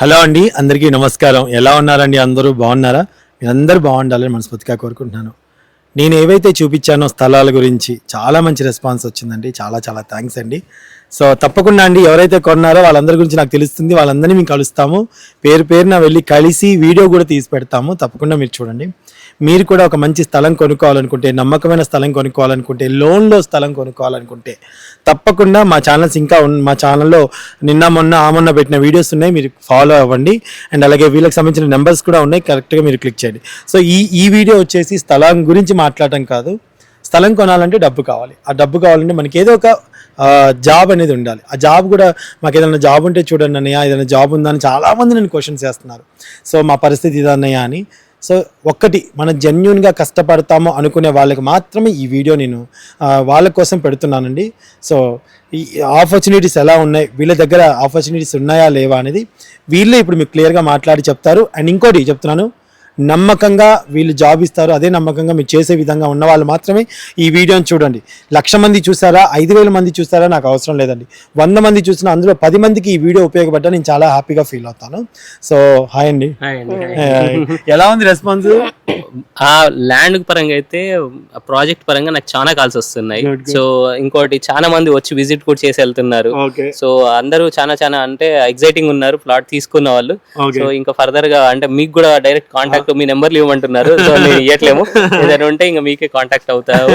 Hello అండి అందరికీ నమస్కారం. ఎలా ఉన్నారండి? అందరూ బాగున్నారా? మీరు అందరూ బాగుండాలని మనస్ఫూర్తిగా కోరుకుంటున్నాను. నేను ఏవైతే చూపించానో స్థలాల గురించి చాలా మంచి రెస్పాన్స్ వచ్చిందండి. చాలా చాలా థ్యాంక్స్ అండి. సో తప్పకుండా అండి ఎవరైతే కొన్నారో వాళ్ళందరి గురించి నాకు తెలుస్తుంది. వాళ్ళందరినీ మేము కలుస్తాము. పేరు పేరున వెళ్ళి కలిసి వీడియో కూడా తీసి పెడతాము. తప్పకుండా మీరు చూడండి. మీరు కూడా ఒక మంచి స్థలం కొనుక్కోవాలనుకుంటే నమ్మకమైన స్థలం కొనుక్కోవాలనుకుంటే లోన్లో స్థలం కొనుక్కోవాలనుకుంటే తప్పకుండా మా ఛానల్స్ ఇంకా మా ఛానల్లో నిన్న మొన్న ఆ మొన్న పెట్టిన వీడియోస్ ఉన్నాయి. మీరు ఫాలో అవ్వండి. అండ్ అలాగే వీళ్ళకి సంబంధించిన నెంబర్స్ కూడా ఉన్నాయి. కరెక్ట్గా మీరు క్లిక్ చేయండి. సో ఈ ఈ వీడియో వచ్చేసి స్థలం గురించి మాట్లాడటం కాదు. స్థలం కొనాలంటే డబ్బు కావాలి. ఆ డబ్బు కావాలంటే మనకి ఏదో ఒక జాబ్ అనేది ఉండాలి. ఆ జాబ్ కూడా మాకు ఏదైనా జాబ్ ఉంటే చూడండి అన్నయ్య ఏదైనా జాబ్ ఉందా అని చాలామంది నేను క్వశ్చన్స్ చేస్తున్నారు. సో మా పరిస్థితి ఇదన్నయ్య అని. సో ఒక్కటి మనం జెన్యున్గా కష్టపడతాము అనుకునే వాళ్ళకి మాత్రమే ఈ వీడియో నేను వాళ్ళ కోసం పెడుతున్నానండి. సో ఈ ఆపర్చునిటీస్ ఎలా ఉన్నాయి వీళ్ళ దగ్గర ఆపర్చునిటీస్ ఉన్నాయా లేవా అనేది వీళ్ళే ఇప్పుడు మీకు క్లియర్గా మాట్లాడి చెప్తారు. అండ్ ఇంకోటి చెప్తున్నాను నమ్మకంగా వీళ్ళు జాబ్ ఇస్తారు అదే నమ్మకంగా మీరు చేసే విధంగా ఉన్న వాళ్ళు మాత్రమే ఈ వీడియోని చూడండి. లక్ష మంది చూసారా? ఐదు వేల మంది చూసారా? నాకు అవసరం లేదండి. వంద మంది చూసినా అందులో పది మందికి ఈ వీడియో ఉపయోగపడ్డా నేను చాలా హ్యాపీగా ఫీల్ అవుతాను. సో హాయ్ అండి. ఎలా ఉంది రెస్పాన్స్? ఆ ల్యాండ్ పరంగా అయితే ప్రాజెక్ట్ పరంగా నాకు చాలా కాల్స్ వస్తున్నాయి. సో ఇంకోటి చాలా మంది వచ్చి విజిట్ కూడా చేసి వెళ్తున్నారు. సో అందరూ చాలా చాలా అంటే ఎగ్జైటింగ్ ఉన్నారు ప్లాట్ తీసుకున్న వాళ్ళు. సో ఇంకా ఫర్దర్గా అంటే మీకు కూడా డైరెక్ట్ కాంటాక్ట్ మీ నెంబర్లు ఇవ్వమంటున్నారు. సో నేను ఇవ్వట్లేము ఏదైనా ఉంటే ఇంకా మీకే కాంటాక్ట్ అవుతారు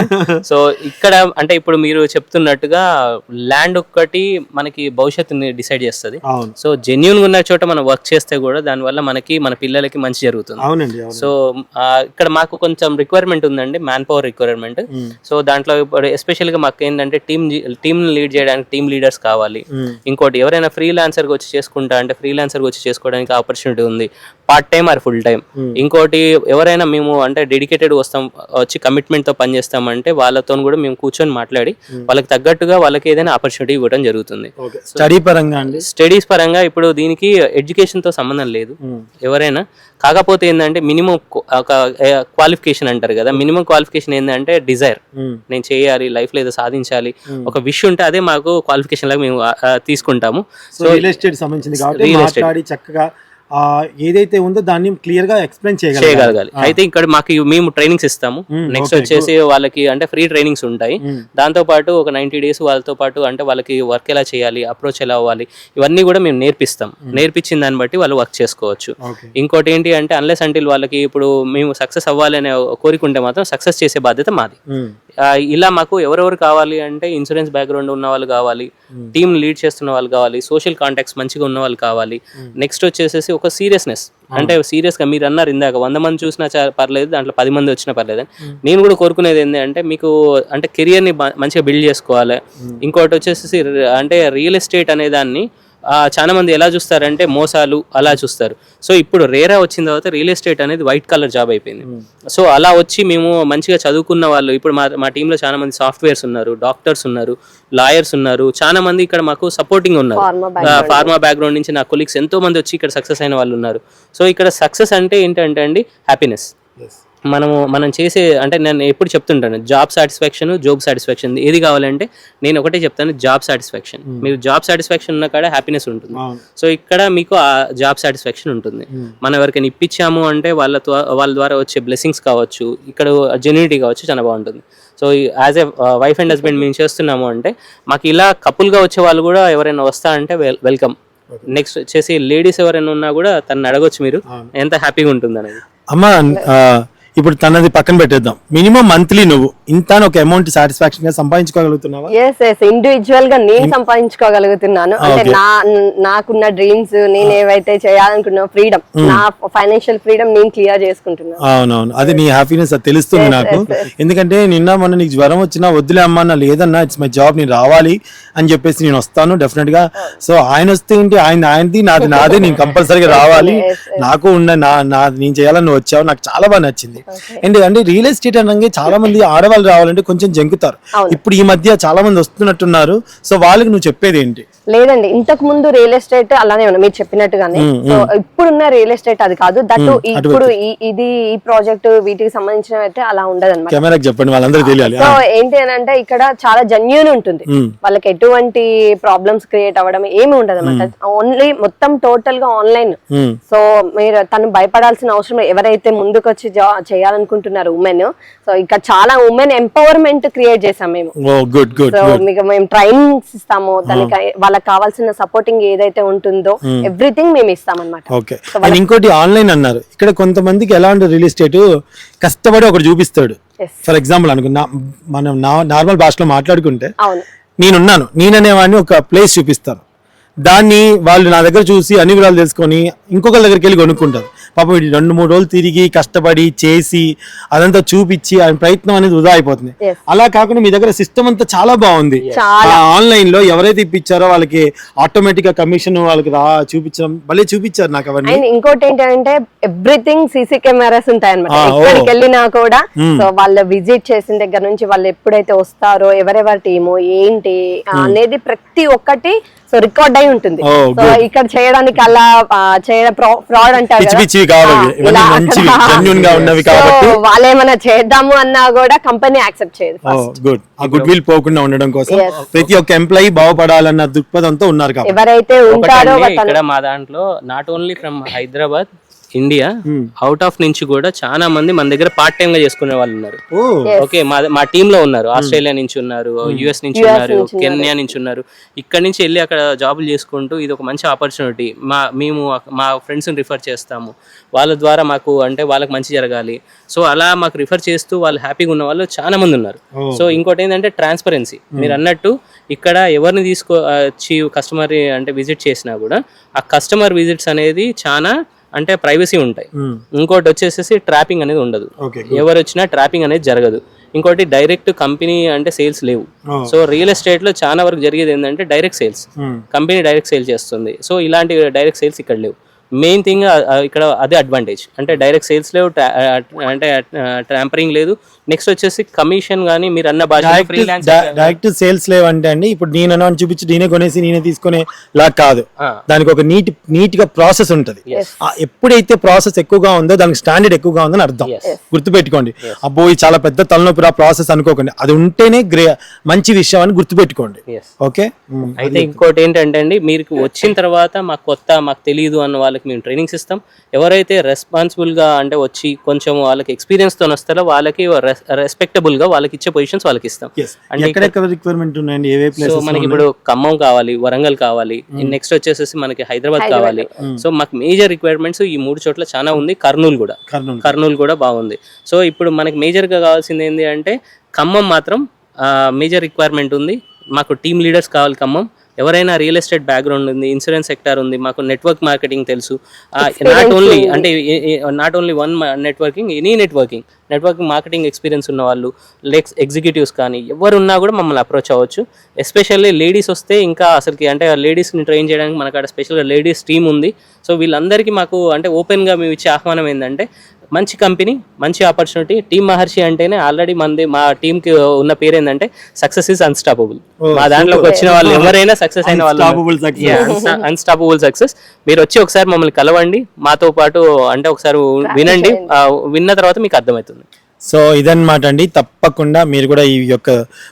సో ఇక్కడ అంటే ఇప్పుడు మీరు చెప్తున్నట్టుగా ల్యాండ్ ఒక్కటి మనకి భవిష్యత్తుని డిసైడ్ చేస్తుంది. సో జెన్యున్ ఉన్న చోట మనం వర్క్ చేస్తే కూడా దానివల్ల మనకి మన పిల్లలకి మంచి జరుగుతుంది. అవునండి సో ఇక్కడ మాకు కొంచెం రిక్వైర్మెంట్ ఉందండి మ్యాన్ పవర్ రిక్వైర్మెంట్. సో దాంట్లో ఇప్పుడు ఎస్పెషల్గా మాకు ఏంటంటే టీమ్ టీమ్ లీడ్ చేయడానికి టీమ్ లీడర్స్ కావాలి. ఇంకోటి ఎవరైనా ఫ్రీ గా వచ్చి చేసుకుంటా అంటే ఫ్రీ గా వచ్చి చేసుకోవడానికి ఆపర్చునిటీ ఉంది. Part time or full time. ఇంకోటి ఎవరైనా మేము అంటే డెడికేటెడ్ వస్తాం వచ్చి కమిట్మెంట్తో పనిచేస్తామంటే వాళ్ళతో కూడా మేము కూర్చొని మాట్లాడి వాళ్ళకి తగ్గట్టుగా వాళ్ళకి ఏదైనా ఆపర్చునిటీ ఇవ్వడం జరుగుతుంది. స్టడీ పరంగా స్టడీస్ పరంగా ఇప్పుడు దీనికి ఎడ్యుకేషన్తో సంబంధం లేదు. Mm. ఎవరైనా కాకపోతే ఏంటంటే మినిమం ఒక క్వాలిఫికేషన్ అంటారు కదా మినిమం క్వాలిఫికేషన్ ఏంటంటే డిజైర్ Mm. నేను చేయాలి లైఫ్లో ఏదో సాధించాలి. ఒక విష్ ఉంటే అదే మాకు క్వాలిఫికేషన్ లాగా మేము తీసుకుంటాము. సో రియల్ ఎస్టేట్ సంబంధించింది చక్కగా ఏదైతే ఉందో దాన్ని క్లియర్గా ఎక్స్ప్లెయిన్ చేయగలగాలి. అయితే ఇక్కడ మాకు మేము ట్రైనింగ్స్ ఇస్తాము. నెక్స్ట్ వచ్చేసి వాళ్ళకి అంటే ఫ్రీ ట్రైనింగ్స్ ఉంటాయి. దాంతో పాటు ఒక నైన్టీ డేస్ వాళ్ళతో పాటు అంటే వాళ్ళకి వర్క్ ఎలా చేయాలి అప్రోచ్ ఎలా అవ్వాలి ఇవన్నీ కూడా మేము నేర్పిస్తాం. నేర్పించిన దాన్ని బట్టి వాళ్ళు వర్క్ చేసుకోవచ్చు. ఇంకోటి ఏంటి అంటే అన్లెస్ అంటిల్ వాళ్ళకి ఇప్పుడు మేము సక్సెస్ అవ్వాలి అనే కోరిక ఉంటే మాత్రం సక్సెస్ చేసే బాధ్యత మాది. ఇలా మాకు ఎవరెవరు కావాలి అంటే ఇన్సూరెన్స్ బ్యాక్గ్రౌండ్ ఉన్న వాళ్ళు కావాలి టీమ్ లీడ్ చేస్తున్న వాళ్ళు కావాలి సోషల్ కాంటాక్ట్స్ మంచిగా ఉన్న వాళ్ళు కావాలి. నెక్స్ట్ వచ్చేసేసి ఒక సీరియస్నెస్ అంటే సీరియస్గా మీరు అన్నారు ఇందాక వంద మంది చూసినా చా- పర్లేదు దాంట్లో పది మంది వచ్చినా పర్లేదు. అని. నేను కూడా కోరుకునేది ఏంటి అంటే మీకు అంటే కెరియర్ని బ- మంచిగా బిల్డ్ చేసుకోవాలి. ఇంకోటి వచ్చేసి అంటే రియల్ ఎస్టేట్ అనే దాన్ని ఆ, చాలా మంది ఎలా చూస్తారంటే మోసాలు అలా చూస్తారు. సో ఇప్పుడు రేరా వచ్చిన తర్వాత రియల్ ఎస్టేట్ అనేది వైట్ కలర్ జాబ్ అయిపోయింది. సో అలా వచ్చి మేము మంచిగా చదువుకున్న వాళ్ళు ఇప్పుడు మా మా టీంలో చాలా మంది సాఫ్ట్వేర్స్ ఉన్నారు డాక్టర్స్ ఉన్నారు లాయర్స్ ఉన్నారు చాలా మంది ఇక్కడ మాకు సపోర్టింగ్ ఉన్నారు. ఫార్మా బ్యాక్గ్రౌండ్ నుంచి నా కొలీగ్స్ ఎంతో మంది వచ్చి ఇక్కడ సక్సెస్ అయిన వాళ్ళు ఉన్నారు. సో ఇక్కడ సక్సెస్ అంటే ఏంటంటే అండి హ్యాపీనెస్. మనము మనం చేసే అంటే నేను ఎప్పుడు చెప్తుంటాను జాబ్ సాటిస్ఫాక్షన్ జాబ్ సాటిస్ఫాక్షన్ ఏది కావాలంటే నేను ఒకటే చెప్తాను జాబ్ సాటిస్ఫాక్షన్ మీరు జాబ్ సాటిస్ఫాక్షన్ ఉన్న కాడ హ్యాపీనెస్ ఉంటుంది. సో ఇక్కడ మీకు ఆ జాబ్ సాటిస్ఫాక్షన్ ఉంటుంది. Hmm. మనం ఎవరికైనా ఇప్పించాము అంటే వాళ్ళ వాళ్ళ ద్వారా వచ్చే బ్లెస్సింగ్స్ కావచ్చు ఇక్కడ జెన్యూనిటీ కావచ్చు చాలా బాగుంటుంది. So as a wife and husband మేము చేస్తున్నాము అంటే మాకు ఇలా కపుల్గా వచ్చే వాళ్ళు కూడా ఎవరైనా వస్తా అంటే వెల్కమ్ నెక్స్ట్ వచ్చేసి లేడీస్ ఎవరైనా ఉన్నా కూడా తను అడగొచ్చు మీరు. ఎంత హ్యాపీగా ఉంటుంది అనేది అమ్మా ఇప్పుడు తనది పక్కన పెట్టేద్దాం. మినిమం మంత్లీ నువ్వు. ఇంత ఒక అమౌంట్ సాటిస్ఫాక్షన్గా సంపాదించుకోగలుగుతున్నావా? ఎస్ ఎస్ ఇండివిజువల్గా నేను సంపాదించుకోగలుగుతున్నాను. అంటే నా నాకున్న డ్రీమ్స్ నేను ఏవైతే చేయాలనుకున్న ఫ్రీడమ్ నా ఫైనాన్షియల్ ఫ్రీడమ్ నేను క్లియర్ చేసుకుంటున్నాను. అవునవును. అది నీ హ్యాపీనెస్ అది తెలుస్తుంది నాకు. ఎందుకంటే నిన్న మొన్న నీకు జ్వరం వచ్చినా వద్దులే అమ్మా నా లేదన్నా ఇట్స్ మై జాబ్ నేను రావాలి అని చెప్పేసి నేను వస్తాను డెఫినెట్గా. సో ఆయన వస్తే ఏంటి? ఆయన ఆయనది నాది నాదే నేను కంపల్సరీగా రావాలి. నాకు ఉన్న నా నా నేను చేయాలని వచ్చావు. నాకు చాలా బాగా నచ్చింది. అండ్ అంటే రియల్ ఎస్టేట్ అనగా చాలా మంది ఆడవాళ్ళు రావాలంటే కొంచెం జంకుతారు. ఇప్పుడు ఈ మధ్య చాలా మంది వస్తున్నట్టున్నారు. సో వాళ్ళకి నువ్వు చెప్పేది ఏంటి? లేదండి. ఇంతకు ముందు రియల్ ఎస్టేట్ అలానే ఉంది మీరు చెప్పినట్టుగానే. ఇప్పుడున్న రియల్ ఎస్టేట్ అది కాదు. దట్ ఇప్పుడు ఇది ఈ ప్రాజెక్ట్ వీటికి సంబంధించిన అయితే అలా ఉండదు అనమాట చెప్పండి వాళ్ళందరికీ తెలియాలి. సో ఏంటి అని అంటే ఇక్కడ చాలా జెన్యున్ ఉంటుంది. వాళ్ళకి ఎటువంటి ప్రాబ్లమ్స్ క్రియేట్ అవ్వడం ఏమి ఉండదు అనమాట ఓన్లీ మొత్తం టోటల్గా ఆన్లైన్. సో మీరు తను భయపడాల్సిన అవసరం. ఎవరైతే ముందుకు వచ్చి జా- చేయాలనుకుంటున్నారు ఉమెన్ సో ఇక్కడ చాలా ఉమెన్ ఎంపవర్మెంట్ క్రియేట్ చేసాం మేము. ఓ గుడ్ గుడ్ సో మీకు మేము ట్రైనింగ్స్ ఇస్తాము దానికి వాళ్ళకి కావాల్సిన సపోర్టింగ్ ఏదైతే ఉంటుందో ఎవ్రీథింగ్ మేము ఇస్తాం అనమాట ఇంకోటి ఆన్లైన్ అన్నారు. ఇక్కడ కొంతమందికి ఎలా ఉంటుంది రియల్ ఎస్టేట్ కష్టపడి ఒకటి చూపిస్తాడు. ఫర్ ఎగ్జాంపుల్ అనుకున్నా మనం నార్మల్ భాషలో మాట్లాడుకుంటే నేనున్నాను నేననేవాడిని ఒక ప్లేస్ చూపిస్తాను దాన్ని వాళ్ళు నా దగ్గర చూసి అన్ని వివరాలు తెలుసుకొని ఇంకొకరి దగ్గరికి వెళ్ళి కొనుక్కుంటారు. పాపం వీడు రెండు మూడు రోజులు తిరిగి కష్టపడి చేసి అదంతా చూపించి ఆ ప్రయత్నం అనేది వృధా అయిపోతుంది. అలా కాకుండా మీ దగ్గర సిస్టమ్ అంతా చాలా బాగుంది. ఆన్లైన్లో ఎవరైతే ఇప్పించారో వాళ్ళకి ఆటోమేటిక్గా కమిషన్ వాళ్ళకి రా చూపించడం భలే చూపించారు నాకు అవన్నీ. ఇంకోటి ఏంటంటే ఎవ్రీథింగ్ సీసీ కెమెరాస్ ఉంటాయి అనమాట. ఎక్కడికి వెళ్ళినా కూడా. సో వాళ్ళు విజిట్ చేసిన దగ్గర నుంచి వాళ్ళు ఎప్పుడైతే వస్తారో ఎవరెవరి టీము ఏంటి అనేది ప్రతి ఒక్కటి సో రికార్డ్ అయి ఉంటుంది. ఓ, సో ఇక్కడ చేయడానికి అలా చేయడం ఫ్రాడ్ అంటారు. వాళ్ళు ఏమైనా చేద్దాము అన్నా కూడా కంపెనీ యాక్సెప్ట్ చేయదు గుడ్ ఆ గుడ్ విల్ పోకుండా ఉండడం కోసం. ప్రతి ఒక్క ఎంప్లాయీ బాగుపడాలన్న దృక్పథంతో ఉన్నారు కాబట్టి. ఎవరైతే ఉంటారో మా దాంట్లో not only from Hyderabad India out of నుంచి కూడా చాలా మంది మన దగ్గర పార్ట్ టైం గా చేసుకునే వాళ్ళు ఉన్నారు. ఓకే మా మా టీమ్లో ఉన్నారు. ఆస్ట్రేలియా నుంచి ఉన్నారు యుఎస్ నుంచి ఉన్నారు కెన్యా నుంచి ఉన్నారు. ఇక్కడ నుంచి వెళ్ళి అక్కడ జాబులు చేసుకుంటూ ఇది ఒక మంచి ఆపర్చునిటీ మా మేము మా ఫ్రెండ్స్ రిఫర్ చేస్తాము. వాళ్ళ ద్వారా మాకు అంటే వాళ్ళకి మంచి జరగాలి. సో అలా మాకు రిఫర్ చేస్తూ వాళ్ళు హ్యాపీగా ఉన్న వాళ్ళు చాలా మంది ఉన్నారు. సో ఇంకోటి ఏంటంటే ట్రాన్స్పరెన్సీ మీరు అన్నట్టు ఇక్కడ ఎవరిని తీసుకో వచ్చి కస్టమర్ అంటే విజిట్ చేసినా కూడా ఆ కస్టమర్ విజిట్స్ అనేది చాలా అంటే ప్రైవసీ ఉంటాయి. ఇంకోటి వచ్చేసేసి ట్రాపింగ్ అనేది ఉండదు. ఎవరు వచ్చినా ట్రాపింగ్ అనేది జరగదు. ఇంకోటి డైరెక్ట్ కంపెనీ అంటే సేల్స్ లేవు. సో రియల్ ఎస్టేట్లో చాలా వరకు జరిగేది ఏంటంటే direct sales company direct sale చేస్తుంది. సో ఇలాంటి డైరెక్ట్ సేల్స్ ఇక్కడ లేవు. మెయిన్ థింగ్ ఇక్కడ అదే అడ్వాంటేజ్ అంటే డైరెక్ట్ సేల్స్ లేవు ఆ, అంటే ట్రాంపరింగ్ లేదు. నెక్స్ట్ వచ్చేసి కమిషన్ కానీ మీరు అన్న డైరెక్ట్ సేల్స్ లేవంటే అండి ఇప్పుడు నేను అని చూపించి నేనే కొనేసి నేనే తీసుకునే లా కాదు. దానికి ఒక నీట్ నీట్గా ప్రాసెస్ ఉంటది ఆ, ఎప్పుడైతే ప్రాసెస్ ఎక్కువగా ఉందో దానికి స్టాండర్డ్ ఎక్కువగా ఉందని అర్థం. గుర్తుపెట్టుకోండి. అబ్బో ఇది చాలా పెద్ద తలనొప్పి ప్రాసెస్ అనుకోకండి. అది ఉంటేనే గ్రే మంచి విషయం అని గుర్తుపెట్టుకోండి. ఓకే? అయితే ఇంకోటి ఏంటంటే అండి మీరు వచ్చిన తర్వాత మాకు కొత్త మాకు తెలియదు అన్న వాళ్ళకి మేము ట్రైనింగ్స్ ఇస్తాం. ఎవరైతే రెస్పాన్సిబుల్గా అంటే వచ్చి కొంచెం వాళ్ళకి ఎక్స్పీరియన్స్తో వస్తారో వాళ్ళకి రెస్పెక్టబుల్గా వాళ్ళకి ఇచ్చే పొజిషన్స్ వాళ్ళకి ఇస్తాం. అంటే రిక్వైర్మెంట్ ఉన్నాయండి? ఏవే సో మనకి ఇప్పుడు ఖమ్మం కావాలి వరంగల్ కావాలి నెక్స్ట్ వచ్చేసేసి మనకి హైదరాబాద్ కావాలి. సో మాకు మేజర్ రిక్వైర్మెంట్స్ ఈ మూడు చోట్ల చాలా ఉంది. కర్నూలు కూడా. కర్నూలు. కర్నూలు కూడా బాగుంది. సో ఇప్పుడు మనకి మేజర్గా కావాల్సింది ఏంటి అంటే ఖమ్మం మాత్రం మేజర్ రిక్వైర్మెంట్ ఉంది. మాకు టీమ్ లీడర్స్ కావాలి ఖమ్మం. ఎవరైనా రియల్ ఎస్టేట్ బ్యాక్గ్రౌండ్ ఉంది ఇన్సూరెన్స్ సెక్టర్ ఉంది మాకు నెట్వర్క్ మార్కెటింగ్ తెలుసు. నాట్ ఓన్లీ అంటే not only one networking any networking networking marketing experience ఉన్న వాళ్ళు లెక్స్ ఎగ్జిక్యూటివ్స్ కానీ ఎవరు ఉన్నా కూడా మమ్మల్ని అప్రోచ్ అవ్వచ్చు. ఎస్పెషల్లీ లేడీస్ వస్తే ఇంకా అసలుకి అంటే లేడీస్ని ట్రైన్ చేయడానికి మనకు అక్కడ స్పెషల్గా లేడీస్ టీమ్ ఉంది. సో వీళ్ళందరికీ మాకు అంటే ఓపెన్గా మేము ఇచ్చే ఆహ్వానం ఏంటంటే మంచి కంపెనీ మంచి ఆపర్చునిటీ టీమ్ మహర్షి అంటేనే ఆల్రెడీ మంది మా టీమ్కి ఉన్న పేరు ఏంటంటే సక్సెస్ ఇస్ అన్స్టాపబుల్ మా దాంట్లోకి వచ్చిన వాళ్ళు ఎవరైనా సక్సెస్ అయిన వాళ్ళు. అన్స్టాపబుల్ సక్సెస్ మీరు వచ్చి ఒకసారి మమ్మల్ని కలవండి. మాతో పాటు అంటే ఒకసారి వినండి. విన్న తర్వాత మీకు అర్థమవుతుంది. సో ఇదన్నమాట అండి. తప్పకుండా మీరు కూడా ఈ యొక్క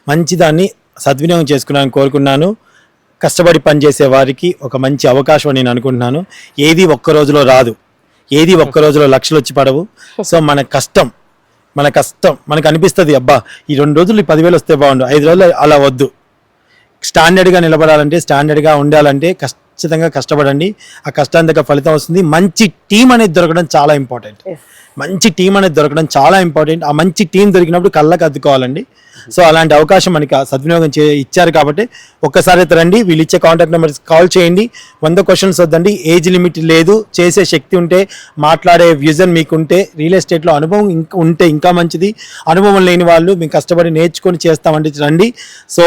మంచి దాన్ని సద్వినియోగం చేసుకున్నాను కోరుకున్నాను. కష్టపడి పనిచేసే వారికి ఒక మంచి అవకాశం అని నేను అనుకుంటున్నాను. ఏది ఒక్క రోజులో రాదు. ఏది ఒక్క రోజులో లక్షలు వచ్చి పడవు. సో మన కష్టం మన కష్టం మనకు అనిపిస్తుంది అబ్బా ఈ రెండు రోజులు ఈ పదివేలు వస్తే బాగుండు ఐదు రోజులు అలా వద్దు. స్టాండర్డ్గా నిలబడాలంటే స్టాండర్డ్గా ఉండాలంటే ఖచ్చితంగా కష్టపడండి. ఆ కష్టానికి ఫలితం వస్తుంది. మంచి టీం అనేది దొరకడం చాలా ఇంపార్టెంట్. మంచి టీం అనేది దొరకడం చాలా ఇంపార్టెంట్. ఆ మంచి టీం దొరికినప్పుడు కళ్ళకి అద్దుకోవాలండి. సో అలాంటి అవకాశం మనకి సద్వినియోగం చే ఇచ్చారు కాబట్టి ఒక్కసారి అయితే రండి. వీళ్ళు ఇచ్చే కాంటాక్ట్ నెంబర్స్ కాల్ చేయండి. వంద క్వశ్చన్స్ వద్దండి. ఏజ్ లిమిట్ లేదు. చేసే శక్తి ఉంటే మాట్లాడే విజన్ మీకుంటే రియల్ ఎస్టేట్లో అనుభవం ఇంకా ఉంటే ఇంకా మంచిది. అనుభవం లేని వాళ్ళు మేము కష్టపడి నేర్చుకొని చేస్తామంటే రండి. సో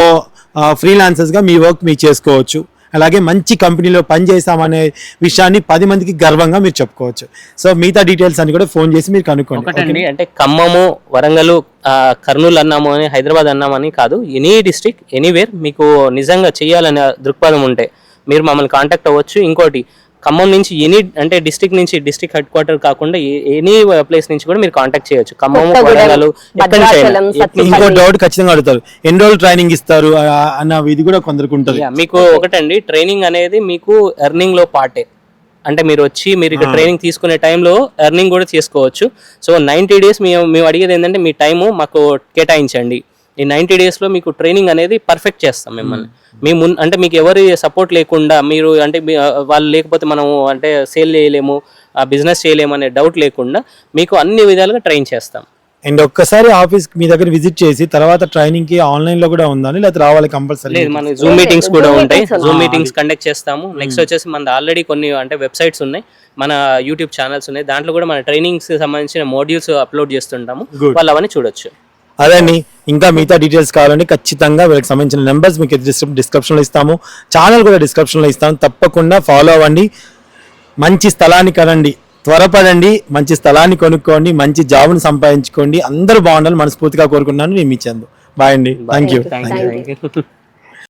ఫ్రీలాన్సర్స్గా మీ వర్క్ మీరు చేసుకోవచ్చు. అలాగే మంచి కంపెనీలో పనిచేసామనే విషయాన్ని పది మందికి గర్వంగా మీరు చెప్పుకోవచ్చు. సో మిగతా డీటెయిల్స్ అని కూడా ఫోన్ చేసి మీరు కనుక్కోండి. అంటే ఖమ్మము వరంగల్ కర్నూలు అన్నాము అని హైదరాబాద్ అన్నామని కాదు ఎనీ డిస్ట్రిక్ట్ ఎనీవేర్ మీకు నిజంగా చేయాలనే దృక్పథం ఉంటే మీరు మమ్మల్ని కాంటాక్ట్ అవ్వచ్చు. ఇంకోటి ఖమ్మం నుంచి ఎనీ అంటే డిస్ట్రిక్ట్ నుంచి డిస్ట్రిక్ట్ హెడ్ క్వార్టర్ కాకుండా ఎనీ ప్లేస్ నుంచి కూడా మీరు కాంటాక్ట్ చేయొచ్చు. ఖమ్మం వరంగల్ ఎక్కడి. ఇంకో డౌట్ ఖచ్చితంగా అడుగుతారు. ఎన్ని రోజులు ట్రైనింగ్ ఇస్తారు? అన్న ఇది కూడా కొందరికి ఉంటుంది. మీకు ఒకటండి ట్రైనింగ్ అనేది మీకు ఎర్నింగ్లో పార్టే అంటే మీరు వచ్చి మీరు ఇక్కడ ట్రైనింగ్ తీసుకునే టైంలో ఎర్నింగ్ కూడా చేసుకోవచ్చు. సో నైంటీ డేస్ మేము మేము అడిగేది ఏంటంటే మీ టైము మాకు కేటాయించండి. ఈ నైంటీ డేస్లో మీకు ట్రైనింగ్ అనేది పర్ఫెక్ట్ చేస్తాం మిమ్మల్ని. మేము. మున్- అంటే మీకు ఎవరి సపోర్ట్ లేకుండా మీరు అంటే మీ- వాళ్ళు లేకపోతే మనం అంటే సేల్ చేయలేము బిజినెస్ చేయలేము అనే డౌట్ లేకుండా మీకు అన్ని విధాలుగా ట్రైన్ చేస్తాం. అండ్ ఒక్కసారి ఆఫీస్ మీ దగ్గర విజిట్ చేసి తర్వాత ట్రైనింగ్కి ఆన్లైన్లో కూడా ఉందని లేదా రావాలి కంపల్సరీ? లేదు మన జూమ్ మీటింగ్స్ కూడా ఉంటాయి. జూమ్ మీటింగ్స్ కండక్ట్ చేస్తాము. నెక్స్ట్ వచ్చేసి మన ఆల్రెడీ కొన్ని అంటే వెబ్సైట్స్ ఉన్నాయి. మన యూట్యూబ్ ఛానల్స్ ఉన్నాయి. దాంట్లో కూడా మన ట్రైనింగ్స్ సంబంధించిన మోడ్యూల్స్ అప్లోడ్ చేస్తుంటాము. వాళ్ళు అవన్నీ చూడొచ్చు. అదండి. ఇంకా మిగతా డీటెయిల్స్ కావాలంటే ఖచ్చితంగా వీళ్ళకి సంబంధించిన నెంబర్స్ మీకు డిస్క్రిప్షన్లో ఇస్తాము. ఛానల్ కూడా డిస్క్రిప్షన్లో ఇస్తాము. తప్పకుండా ఫాలో అవ్వండి. మంచి స్థలాన్ని కనండి. త్వరపడండి. మంచి స్థలాన్ని కొనుక్కోండి. మంచి జాబ్ని సంపాదించుకోండి. అందరూ బాగుండాలని మనస్ఫూర్తిగా కోరుకున్నాను నేను మీ చందు. బాయ్ అండి. Thank you